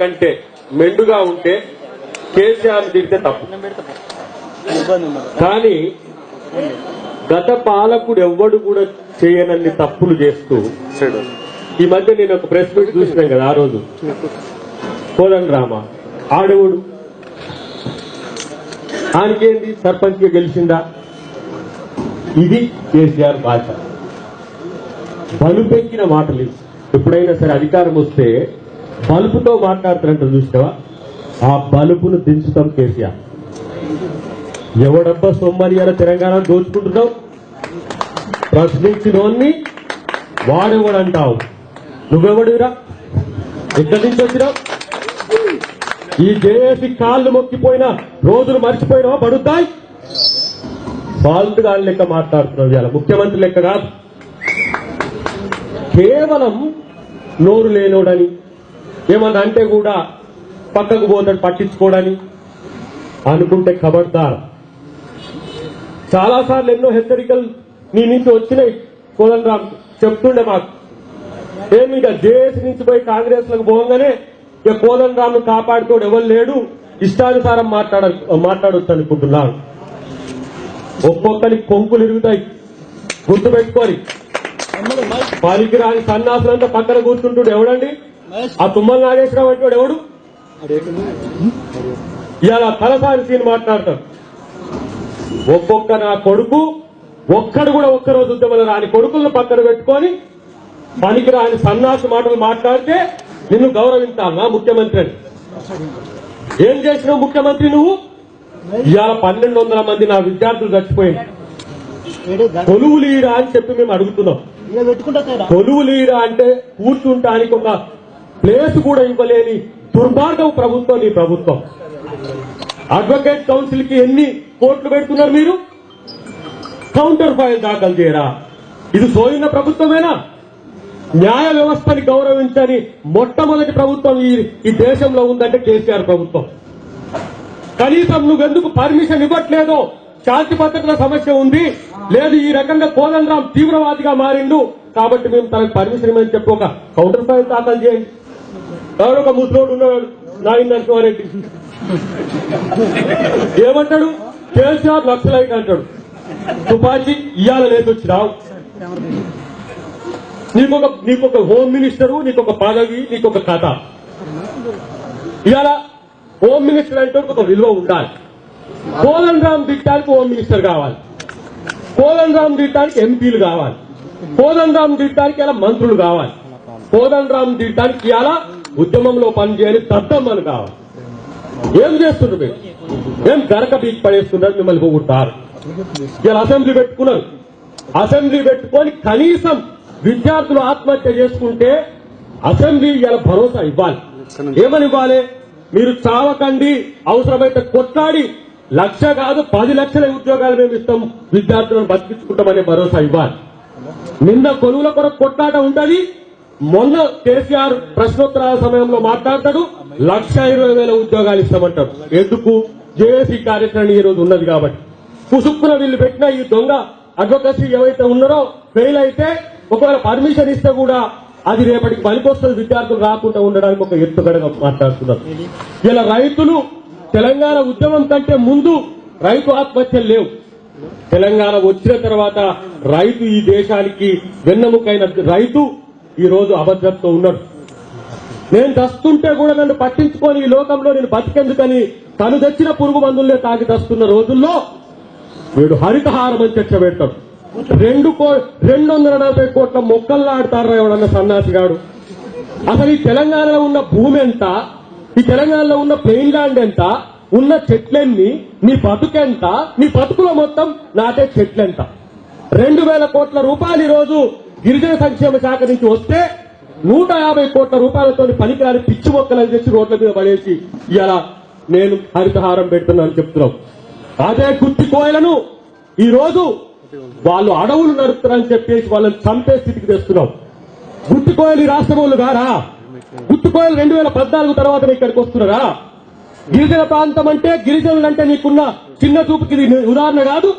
కంటే మెండుగా ఉంటే కేసీఆర్ తిడితే తప్పు. కానీ గత పాలకుడు ఎవ్వడు కూడా చేయనన్ని తప్పులు చేస్తూ ఈ మధ్య నేను ఒక ప్రెస్ మీట్ చూసినాం కదా ఆ రోజు. కోదండ రామ ఆడవుడు. ఆయనకేంది సర్పంచ్గా గెలిచిందా? ఇది కేసీఆర్ భాష బలుపెక్కిన మాటలు. ఎప్పుడైనా సరే అధికారం వస్తే బలుపుతో మాట్లాడుతున్నట్టు చూసావా? ఆ బలుపును దించుతాం కేసీఆర్. ఎవడబ్బా సోమవారియాల తెలంగాణ దోచుకుంటున్నావు? ప్రశ్నించినోన్ని వాడెవడంటావు? నువ్వెవడురా ఎక్కడి నుంచి వచ్చినావు? ఈ జేఏసీ కాళ్ళు మొక్కిపోయినా రోజులు మర్చిపోయినావా? పడుతాయి ఫాల్ట్ గాలి లెక్క మాట్లాడుతున్నావు ఇవాళ. ముఖ్యమంత్రి లెక్క కాదు. కేవలం నోరు లేనోడని ఏమన్నా అంటే కూడా పక్కకు పోతాడు పట్టించుకోడని అనుకుంటే ఖబర్దార్ చాలా సార్లు ఎన్నో హెచ్చరికలు నీ నుంచి వచ్చినాయి కోదండ రామ్ చెప్తుండే మాకు. ఏమి ఇక జేఏసీ నుంచి పోయి కాంగ్రెస్లకు పోగానే ఇక కోదండ రామ్ కాపాడుకోడు ఎవరు లేడు ఇష్టానుసారం మాట్లాడ మాట్లాడొచ్చు అనుకుంటున్నాను ఒక్కొక్కరి కొంకులు ఇరుగుతాయి. గుర్తు పెట్టుకోని తమ్ముడు మహేష్ పనికి రాని సన్నాసులంతా పక్కన కూర్చుంటుడు ఎవడండి? ఆ తుమ్మల నాగేశ్వరరావు అంటే ఎవడు? ఇలా తలసారి సీన్ మాట్లాడతాడు. ఒక్కొక్క నా కొడుకు ఒక్కడు కూడా ఒక్కరోజు ఉద్యమంలో రాని కొడుకులను పక్కన పెట్టుకొని పనికి రాని సన్నాసి మాటలు మాట్లాడితే నిన్ను గౌరవించాలా ముఖ్యమంత్రి అని? ఏం చేసినావు ముఖ్యమంత్రి నువ్వు? ఇవాళ పన్నెండు వందల మంది నా విద్యార్థులు చచ్చిపోయింది కొలువు లీరా అని చెప్పి మేము అడుగుతున్నాం. ఇలా పెట్టుకుంటా తేడా? కొలువు లీరా అంటే కూర్చుంటానికి ఒక ప్లేస్ కూడా ఇవ్వలేని దుర్మార్గం ప్రభుత్వం నీ ప్రభుత్వం. అడ్వకేట్ కౌన్సిల్కి ఎన్ని కోట్లు పెడుతున్నారు మీరు? కౌంటర్ ఫైల్ దాఖలు చేయరా? ఇది సోయిన ప్రభుత్వమేనా? న్యాయ వ్యవస్థని గౌరవించని మొట్టమొదటి ప్రభుత్వం ఈ ఈ దేశంలో ఉందంటే కేసీఆర్ ప్రభుత్వం. కనీసం నువ్వెందుకు పర్మిషన్ ఇవ్వట్లేదో? శాంతి భద్రతల సమస్య ఉంది. లేదు ఈ రకంగా కోదండరాం తీవ్రవాదిగా మారిండు. కాబట్టి మేము తనకు పర్మిషన్ ఇవ్వని చెప్పి ఒక కౌంటర్ ఫైల్ దాఖలు చేయండి. ఎవరు ఒక ముసలోడు ఉన్నాడు. నాయన నరసింహారెడ్డి. ఏమంటాడు? కేసీఆర్ నక్సలైట్ అంటాడు. తుపాచి ఇయ్యాల లేక వచ్చి రావు. నీకొక నీకొక హోమ్ మినిస్టరు నీకొక పదవి నీకొక కథ. ఇవాళ హోమ్ మినిస్టర్ అంటే ఒక విలువ ఉండాలి. కోదన్ రామ్ దిట్టానికి హోమ్ మినిస్టర్ కావాలి. కోదన్ రామ్ దిట్టానికి ఎంపీలు కావాలి. కోదన్ రామ్ దిట్టానికి ఇలా మంత్రులు కావాలి. కోదన్ రామ్ దిట్టానికి ఇలా ఉద్యమంలో పనిచేయని దద్దమ్మలు కావాలి ఏం చేస్తున్నారు మీరు? ఏం గరక బీక్ పడేస్తున్నారు మిమ్మల్ని పోగొడతారు. ఇలా అసెంబ్లీ పెట్టుకున్నారు. అసెంబ్లీ పెట్టుకొని కనీసం విద్యార్థులు ఆత్మహత్య చేసుకుంటే అసెంబ్లీ ఇలా భరోసా ఇవ్వాలి. ఏమని ఇవ్వాలి? మీరు చావకండి అవసరమైతే కొట్లాడి లక్ష కాదు పది లక్షల ఉద్యోగాలు మేము ఇస్తాం విద్యార్థులను బతికించుకుంటామనే భరోసా ఇవ్వాలి. నిన్న కొలువుల కొరకు కొట్లాట ఉంటది మొన్న కేసీఆర్ ప్రశ్నోత్తరాల సమయంలో మాట్లాడతాడు. లక్ష ఇరవై వేల ఉద్యోగాలు ఇస్తామంటాడు. ఎందుకు? జేఏసీ కార్యక్రమం ఈ రోజు ఉన్నది కాబట్టి. పుసుక్కున వీళ్ళు పెట్టిన ఈ దొంగ అడ్వకసీ ఏవైతే ఉన్నారో ఫెయిల్ అయితే ఒకవేళ పర్మిషన్ ఇస్తే కూడా అది రేపటికి పనికొస్తుంది. విద్యార్థులు రాకుండా ఉండడానికి ఒక ఎత్తుగడగా మాట్లాడుతున్నారు. ఇలా రైతులు తెలంగాణ ఉద్యమం కంటే ముందు రైతు ఆత్మహత్యలు లేవు. తెలంగాణ వచ్చిన తర్వాత రైతు ఈ దేశానికి వెన్నెముకైన రైతు ఈ రోజు అభద్రతతో ఉన్నాడు. నేను దస్తుంటే కూడా నన్ను పట్టించుకొని ఈ లోకంలో నేను బతికెందుకని తను తెచ్చిన పురుగు మందులనే తాగి దస్తున్న రోజుల్లో వీడు హరితహారం అని చర్చ పెడతాడు. రెండు కో రెండు వందల నలభై కోట్ల మొక్కల్లో ఆడతారా ఎవడన్న సన్నాసిగాడు అసలు ఈ తెలంగాణలో ఉన్న భూమి ఎంత? ఈ తెలంగాణలో ఉన్న ప్లెయిన్ ల్యాండ్ ఎంత? ఉన్న చెట్లెన్ని? నీ బతుకెంత? నీ బతుకులో మొత్తం నాటే చెట్లెంత? రెండు వేల కోట్ల రూపాయలు ఈరోజు రోజు గిరిజన సంక్షేమ శాఖ నుంచి వస్తే నూట యాభై కోట్ల రూపాయలతో పనికిరాని పిచ్చి మొక్కలను తెచ్చి రోడ్ల మీద పడేసి ఇలా నేను హరితహారం పెడుతున్నాను చెప్తున్నాం. అదే గుత్తి కోయలను ఈ రోజు వాళ్ళు అడవులు నడుపుతారని చెప్పేసి వాళ్ళని చంపే స్థితికి తెస్తున్నాం. గుత్తికోయలు ఈ రాష్ట్రం వాళ్ళు గారా గుత్తికోయలు రెండు వేల పద్నాలుగు తర్వాత ఇక్కడికి వస్తున్నారా? గిరిజన ప్రాంతం అంటే గిరిజనులు అంటే నీకున్న చిన్న చూపుకి ఉదాహరణ కాదు.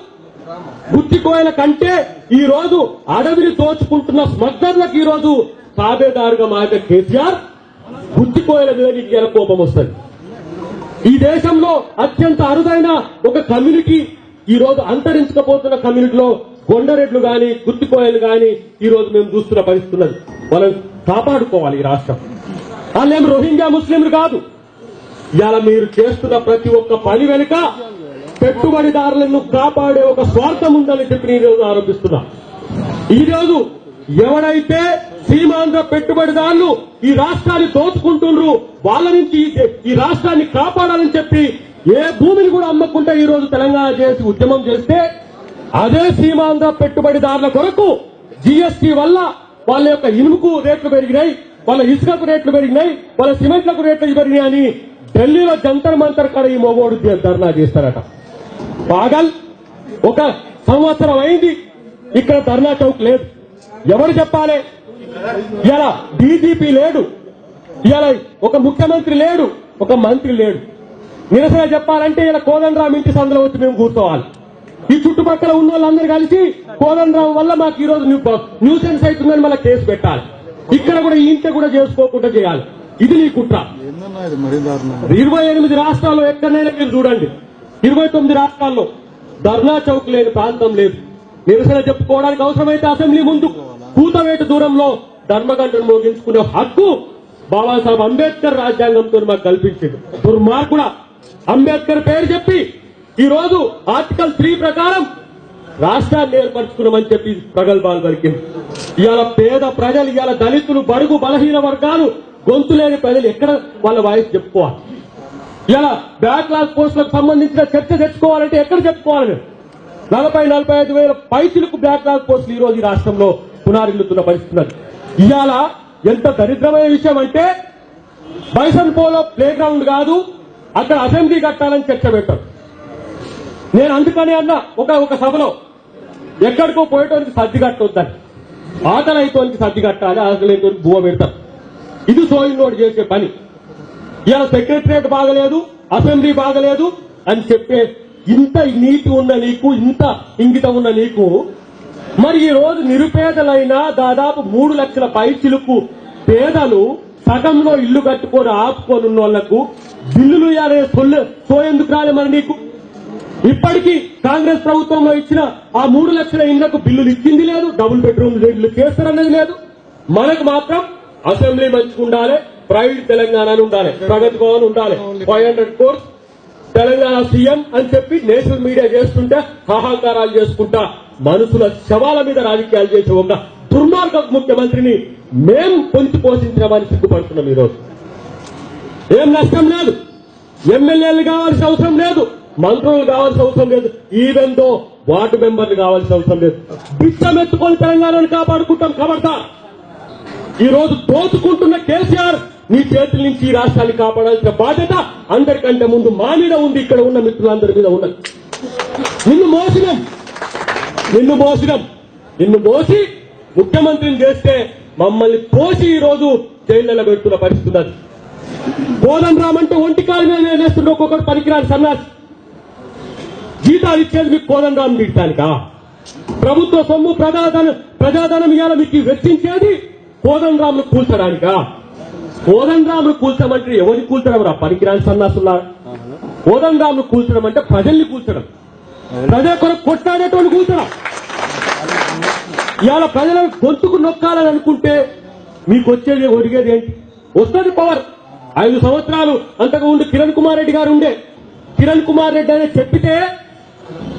బుద్ధికోయల కంటే ఈ రోజు అడవిని దోచుకుంటున్న స్మగ్లర్లకు ఈ రోజు తాబేదారుగా మారిన కేసీఆర్ బుద్ధికోయల మీద నీకు ఎలా కోపం వస్తుంది. ఈ దేశంలో అత్యంత అరుదైన ఒక కమ్యూనిటీ ఈ రోజు అంతరించకపోతున్న కమ్యూనిటీలో కొండరెడ్లు గాని గుత్తికోయలు గాని ఈ రోజు మేము చూస్తున్న పరిస్థితున్నది. మనం కాపాడుకోవాలి ఈ రాష్ట్రం. వాళ్ళేం రోహింగ్యా ముస్లింలు కాదు. ఇలా మీరు చేస్తున్న ప్రతి ఒక్క పని వెనుక పెట్టుబడిదారులను కాపాడే ఒక స్వార్థం ఉందని చెప్పి నేను ఈ రోజు ఆరోపిస్తున్నా. ఈ రోజు ఎవడైతే సీమాంధ్ర పెట్టుబడిదారులు ఈ రాష్ట్రాన్ని దోచుకుంటున్నారు వాళ్ళ నుంచి ఈ- రాష్ట్రాన్ని కాపాడాలని చెప్పి ఏ భూమిని కూడా అమ్మకుంటే ఈ రోజు తెలంగాణ చేసి ఉద్యమం చేస్తే అదే సీమాంధ్ర పెట్టుబడిదారుల కొరకు జీఎస్టీ వల్ల వాళ్ళ యొక్క ఇనుముకు రేట్లు పెరిగినాయి వాళ్ళ ఇసుకకు రేట్లు పెరిగినాయి వాళ్ళ సిమెంట్లకు రేట్లు పెరిగినాయి అని ఢిల్లీలో జంతర్ మంతర్ కాడ ఈ మగోడు ధర్నా చేస్తారట. పాగల్? ఒక సంవత్సరం అయింది. ఇక్కడ ధర్నా చౌక్ లేదు. ఎవరు చెప్పాలి? ఇలా డీజీపీ లేడు. ఇలా ఒక ముఖ్యమంత్రి లేడు. ఒక మంత్రి లేడు. నిరసన చెప్పాలంటే ఇలా కోదండరామ్ ఇంటి సందులో వచ్చి మేము కూర్చోవాలి. ఈ చుట్టుపక్కల ఉన్న వాళ్ళందరూ కలిసి కోదండరామ్ వల్ల మాకు ఈ రోజు న్యూసెన్స్ అవుతుందని మళ్ళీ కేసు పెట్టాలి. ఇక్కడ కూడా ఈ ఇంట్లో కూడా చేసుకోకుండా చేయాలి. ఇది నీ కుట్ర. ఇరవై ఎనిమిది రాష్ట్రాల్లో ఎక్కడైనా మీరు చూడండి. ఇరవై తొమ్మిది రాష్ట్రాల్లో ధర్నా చౌక్ లేని ప్రాంతం లేదు. నిరసన చెప్పుకోవడానికి అవసరమైతే అసెంబ్లీ ముందు కూతవేట దూరంలో ధర్మగంటను మోగించుకునే హక్కు బాబాసాహెబ్ అంబేద్కర్ రాజ్యాంగంతో మాకు కల్పించింది. దుర్మార్గుడ అంబేద్కర్ పేరు చెప్పి ఈ రోజు ఆర్టికల్ త్రీ ప్రకారం రాష్ట్రాన్ని ఏర్పరచుకున్నామని చెప్పి ప్రగల్భాలు పలికింది. ఇవాళ పేద ప్రజలు ఇవాళ దళితులు బడుగు బలహీన వర్గాలు గొంతు లేని ప్రజలు ఎక్కడ వాళ్ళ వాయిస్ చెప్పుకోవాలి? ఇలా బ్యాక్లాగ్ పోస్టులకు సంబంధించిన చర్చ తెచ్చుకోవాలంటే ఎక్కడ చెప్పుకోవాలి నలభై నలభై ఐదు వేల పైసలకు బ్యాక్లాగ్ పోస్టులు ఈ రోజు ఈ రాష్ట్రంలో పునారిల్లుతున్న పరిస్థితి ఇవాళ ఎంత దరిద్రమైన విషయం అంటే బైసన్ పోలో ప్లే గ్రౌండ్ కాదు అక్కడ అసెంబ్లీ కట్టాలని చర్చ పెట్టారు. నేను అందుకని అన్న ఒక ఒక సభలో ఎక్కడికో పోయేటోనికి సర్ది కట్టొద్దని. ఆకలి అయితోనికి సర్ది కట్టాలి ఆకలి అయితోనికి భూమ పెడతారు. ఇది సోయినోడు చేసే పని. ఇలా సెక్రటరియట్ బాగలేదు అసెంబ్లీ బాగలేదు అని చెప్పే ఇంత నీతి ఉన్న నీకు ఇంత ఇంగితం ఉన్న నీకు మరి ఈ రోజు నిరుపేదలైన దాదాపు మూడు లక్షల పైచిలుకు పేదలు సగంలో ఇల్లు కట్టుకొని ఆపుకొని ఉన్న వాళ్ళకు బిల్లులు అనే సొల్లు సోయేందుకు రాలే మరి నీకు? ఇప్పటికీ కాంగ్రెస్ ప్రభుత్వంలో ఇచ్చిన ఆ మూడు లక్షల ఇళ్ళకు బిల్లులు ఇచ్చింది లేదు డబుల్ బెడ్రూమ్ ఇల్లు చేస్తారన్నది లేదు. మనకు మాత్రం అసెంబ్లీ మంచిగా ఉండాలి ప్రైవేట్ తెలంగాణ అని ఉండాలి ప్రగతి భవన్ ఉండాలి. Five hundred crores Telangana CM అని చెప్పి నేషనల్ మీడియా చేస్తుంటే హాహాకారాలు చేసుకుంటా మనుషుల శవాల మీద రాజకీయాలు చేసే ఒక దుర్మార్గ ముఖ్యమంత్రిని మేం పొంచి పోషించమని సిగ్గుపడుతున్నాం ఈరోజు. ఏం నష్టం లేదు. ఎమ్మెల్యేలు కావాల్సిన అవసరం లేదు. మంత్రులు కావాల్సిన అవసరం లేదు. ఈవెన్ దో వార్డు మెంబర్లు కావాల్సిన అవసరం లేదు. బిచ్చం ఎత్తుకొని తెలంగాణను కాపాడుకుంటాం కబడతా ఈ రోజు దోచుకుంటున్న కేసీఆర్ నీ చేతుల నుంచి ఈ రాష్ట్రాన్ని కాపాడాల్సిన బాధ్యత అందరికంటే ముందు మా మీద ఉంది. ఇక్కడ ఉన్న మిత్రులందరి మీద ఉన్నది. నిన్ను మోసినాం. నిన్ను మోసినాం. నిన్ను మోసి ముఖ్యమంత్రిని చేస్తే మమ్మల్ని పోసి ఈ రోజు జైళ్ళలో పెడుతున్న పరిస్థితి ఉన్నది. బోధన రామంటే ఒంటి కాలు మీద వేస్తుంటే ఒక్కొక్కరు పనికిరాని సన్నాసి. జీతాలు ఇచ్చేది మీకు కోదం రామ్ తీయటానికా ప్రభుత్వ సొమ్ము ప్రజాధనం ప్రజాధనం ఇవాళ మీకు వెచ్చించేది కోదం రామ్ను కూల్చడానికా? కోదం రాములు కూల్చమంటే ఎవరిని కూల్చడం రా? పనికిరాని సన్నాసులా కోదం రాములు కూల్చడం అంటే ప్రజల్ని కూల్చడం. ప్రజల కొరకు కొట్లాడేటోళ్ళు కూల్చడం. ఇవాళ ప్రజల గొంతుకు నొక్కాలని అనుకుంటే మీకు వచ్చేది ఒరిగేది ఏంటి? వస్తుంది పవర్. ఐదు సంవత్సరాలు అంతకు ముందు కిరణ్ కుమార్ రెడ్డి గారు ఉండే. కిరణ్ కుమార్ రెడ్డి అని చెప్పితే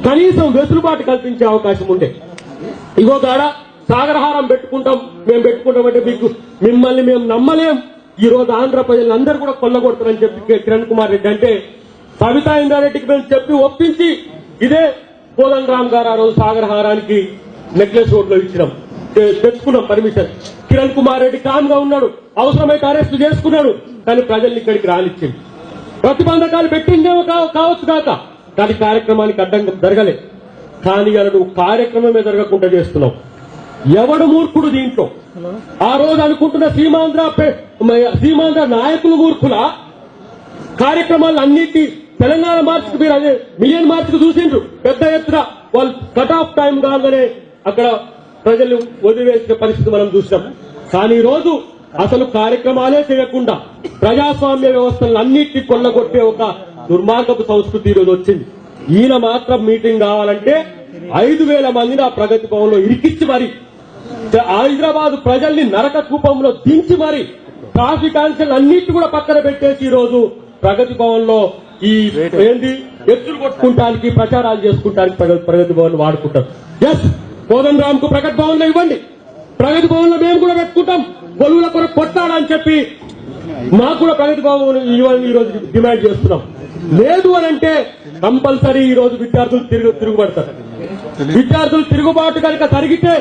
కనీసం వెసులుబాటు కల్పించే అవకాశం ఉండే. ఇగో గాడ సాగరహారం పెట్టుకుంటాం మేము పెట్టుకుంటామంటే మీకు మిమ్మల్ని మేము నమ్మలేం. ఈ రోజు ఆంధ్ర ప్రజలందరూ కూడా కొల్లగొడతారని చెప్పి కిరణ్ కుమార్ రెడ్డి అంటే సవితా ఇంద్రారెడ్డికి మేము చెప్పి ఒప్పించి ఇదే కోదన్ రామ్ గారు ఆ రోజు సాగరహారానికి నెక్లెస్ రోడ్లో ఇచ్చినాం తెచ్చుకున్నాం పర్మిషన్. కిరణ్ కుమార్ రెడ్డి కామ్గా ఉన్నాడు. అవసరమైతే అరెస్ట్ చేసుకున్నాడు. కానీ ప్రజల్ని ఇక్కడికి రానిచ్చింది. ప్రతిబంధకాలు పెట్టిందేమో కావచ్చు కాక. కానీ కార్యక్రమానికి అడ్డంగా జరగలే. కానీ అలా నువ్వు కార్యక్రమమే జరగకుండా చేస్తున్నావు. ఎవడు మూర్ఖుడు దీంట్లో? ఆ రోజు అనుకుంటున్న సీమాంధ్ర సీమాంధ్ర నాయకులు మూర్ఖుల? కార్యక్రమాలు అన్నిటి తెలంగాణ మార్చికి మీరు అదే మిలియన్ మార్చికి చూసిండ్రు. పెద్ద ఎత్తున వాళ్ళు కట్ ఆఫ్ టైం కాగానే అక్కడ ప్రజలు వదిలివేసిన పరిస్థితి మనం చూసినాం కానీ ఈ రోజు అసలు కార్యక్రమాలే చేయకుండా ప్రజాస్వామ్య వ్యవస్థలను అన్నిటిని కొల్లగొట్టే ఒక దుర్మార్గపు సంస్కృతి ఈరోజు వచ్చింది. ఈయన మాత్రం మీటింగ్ కావాలంటే ఐదు వేల మందిని ఆ ప్రగతి భవన్లో ఇరికిచ్చి మరి హైదరాబాద్ ప్రజల్ని నరక కూపంలో దించి మరి ట్రాఫిక్ ఆంక్షలు అన్నిటి కూడా పక్కన పెట్టేసి ఈ రోజు ప్రగతి భవన్లో ఈ ఏంది ఎత్తులు కొట్టుకుంటానికి ప్రచారాలు చేసుకుంటానికి ప్రగతి భవన్ వాడుకుంటారు. ఎస్ కోదన్ రామ్కు ప్రగతి భవన్లో ఇవ్వండి. ప్రగతి భవన్లో మేము కూడా పెట్టుకుంటాం. గొలువుల కొరకు కొట్టాలని చెప్పి మాకు కూడా ప్రగతి భవన్ ఇవ్వాలని ఈ రోజు డిమాండ్ చేస్తున్నాం. లేదు అని అంటే కంపల్సరీ ఈ రోజు విద్యార్థులు తిరుగు తిరుగుబడతారు. విద్యార్థులు తిరుగుబాటు కనుక జరిగితే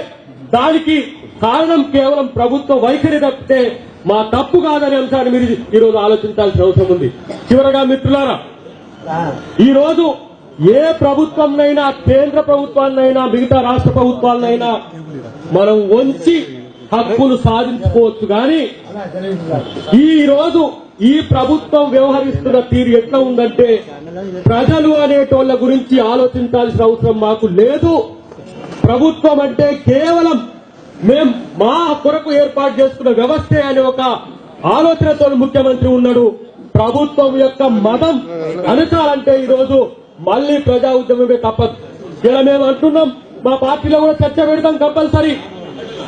దానికి కారణం కేవలం ప్రభుత్వ వైఖరి తప్పితే మా తప్పు కాదనే అంశాన్ని మీరు ఈ రోజు ఆలోచించాల్సిన అవసరం ఉంది. చివరగా మిత్రులారా ఈరోజు ఏ ప్రభుత్వంనైనా కేంద్ర ప్రభుత్వాన్నైనా మిగతా రాష్ట్ర ప్రభుత్వాలనైనా మనం వంచి హక్కులు సాధించుకోవచ్చు కానీ ఈ రోజు ఈ ప్రభుత్వం వ్యవహరిస్తున్న తీరు ఎట్లా ఉందంటే ప్రజలు అనేటోళ్ళ గురించి ఆలోచించాల్సిన అవసరం మాకు లేదు. ప్రభుత్వం అంటే కేవలం మేం మా కొరకు ఏర్పాటు చేసుకున్న వ్యవస్థే అనే ఒక ఆలోచనతో ముఖ్యమంత్రి ఉన్నాడు. ప్రభుత్వం యొక్క మతం అనచాలంటే ఈ రోజు మళ్ళీ ప్రజా ఉద్యమమే తప్పదు ఇలా మేము అంటున్నాం. మా పార్టీలో కూడా చర్చ పెడతాం కంపల్సరీ.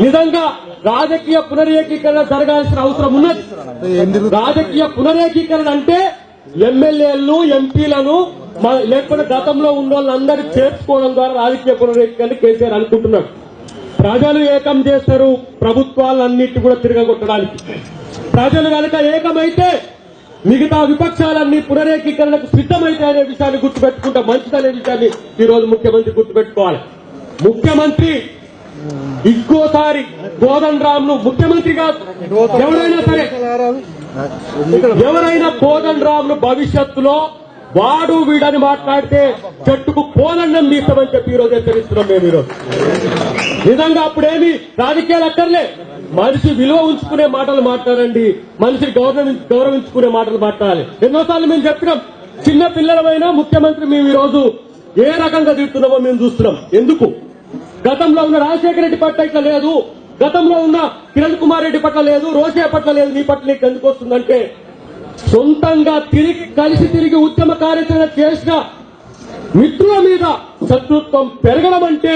నిజంగా రాజకీయ పునరేకీకరణ జరగాల్సిన అవసరం ఉన్నది. రాజకీయ పునరేకీకరణ అంటే ఎమ్మెల్యేలను ఎంపీలను లేకపోతే గతంలో ఉన్న వాళ్ళందరూ చేర్చుకోవడం ద్వారా రాజకీయ పునరేకాన్ని కేసీఆర్ అనుకుంటున్నాడు ప్రజలు ఏకం చేస్తారు ప్రభుత్వాలన్నిటి కూడా తిరగగొట్టడానికి. ప్రజలు కనుక ఏకమైతే మిగతా విపక్షాలన్నీ పునరేకీకరణకు సిద్ధమైతే అనే విషయాన్ని గుర్తుపెట్టుకుంటే మంచిదనే విషయాన్ని ఈ రోజు ముఖ్యమంత్రి గుర్తుపెట్టుకోవాలి. ముఖ్యమంత్రి ఇంకోసారి బోధన్ రామ్ను ముఖ్యమంత్రి కాదు. ఎవరైనా సరే ఎవరైనా బోధన్ రామ్ను భవిష్యత్తులో వాడు వీడని మాట్లాడితే చెట్టుకు పోనన్నం తీస్తామని చెప్పి ఈ హెచ్చరిస్తున్నాం మేము ఈరోజు. నిజంగా అప్పుడేమి రాజకీయాలు అక్కర్లే. మనిషి విలువ ఉంచుకునే మాటలు మాట్లాడండి. మనిషి గౌరవ గౌరవించుకునే మాటలు మాట్లాడాలి. ఎన్నోసార్లు మేము చెప్పినాం. చిన్న పిల్లలమైనా ముఖ్యమంత్రి మేము ఈ రోజు ఏ రకంగా తిడుతున్నామో మేము చూస్తున్నాం. ఎందుకు? గతంలో ఉన్న రాజశేఖర రెడ్డి పట్ల ఇట్లా లేదు. గతంలో ఉన్న కిరణ్ కుమార్ రెడ్డి పట్ల లేదు. రోషే పట్ల లేదు. నీ పట్ల నీకు ఎందుకు వస్తుందంటే సొంతంగా తిరిగి కలిసి తిరిగి ఉద్యమ కార్యాచరణ చేసిన మిత్రుల మీద శత్రుత్వం పెరగడం అంటే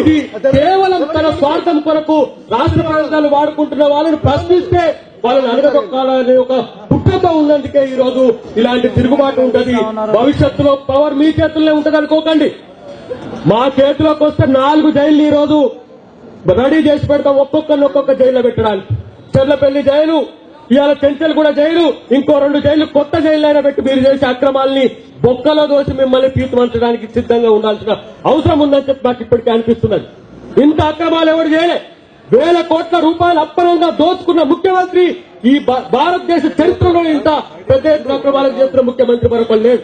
ఇది కేవలం తన స్వార్థం కొరకు రాష్ట్ర ప్రయోజనాలు వాడుకుంటున్న వాళ్ళని ప్రశ్నిస్తే వాళ్ళని అడగదొక్కాలనే ఒక పుట్టతో ఉన్నందుకే ఈ రోజు ఇలాంటి తిరుగుబాటు ఉంటది. భవిష్యత్తులో పవర్ మీ చేతుల్లో ఉంటది అనుకోకండి. మా చేతిలోకి వస్తే నాలుగు జైలు ఈ రోజు రెడీ చేసి పెడతాం ఒక్కొక్కరిని ఒక్కొక్క జైల్లో పెట్టడానికి. చెర్లపల్లి జైలు ఇవాళ చెంచల్ కూడా జైలు ఇంకో రెండు జైలు కొత్త జైలు అయినా పెట్టి మీరు చేసే అక్రమాల్ని బొక్కలో దోసి మిమ్మల్ని తీర్చిమంచడానికి సిద్ధంగా ఉండాల్సిన అవసరం ఉందని చెప్పి నాకు ఇప్పటికీ అనిపిస్తున్నది. ఇంత అక్రమాలు ఎవరు చేయలే? వేల కోట్ల రూపాయలు అప్పనంగా దోచుకున్న ముఖ్యమంత్రి ఈ భారతదేశ చరిత్రలో ఇంత పెద్ద ఎత్తున అక్రమాలకు చేస్తున్న ముఖ్యమంత్రి మరొక లేదు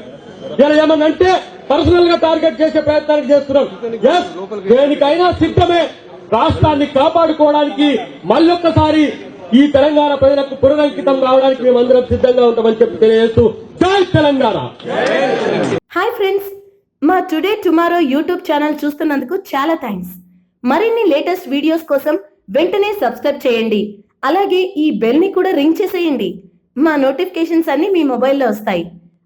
ఇలా ఏమన్నంటే పర్సనల్గా టార్గెట్ చేసే ప్రయత్నాలు చేస్తున్నాం. దేనికైనా సిద్ధమే. రాష్ట్రాన్ని కాపాడుకోవడానికి మళ్ళొక్కసారి ఈ తెలంగాణ ప్రజలకు పునరంకితం కావడానికి మేమందరం సిద్ధంగా ఉంటామని చెప్పి తెలియజేస్తూ జై తెలంగాణ. Hi friends. మా టుడే టుమారో యూట్యూబ్ ఛానల్ చూస్తున్నందుకు చాలా థ్యాంక్స్. మరిన్ని లేటెస్ట్ వీడియోస్ కోసం వెంటనే సబ్స్క్రైబ్ చేయండి. అలాగే ఈ బెల్ని కూడా రింగ్ చేసేయండి. మా నోటిఫికేషన్స్ అన్ని మీ మొబైల్లో వస్తాయి.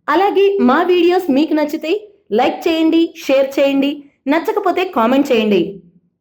అలాగే మా వీడియోస్ మీకు నచ్చితే లైక్ చేయండి షేర్ చేయండి నచ్చకపోతే కామెంట్ చేయండి.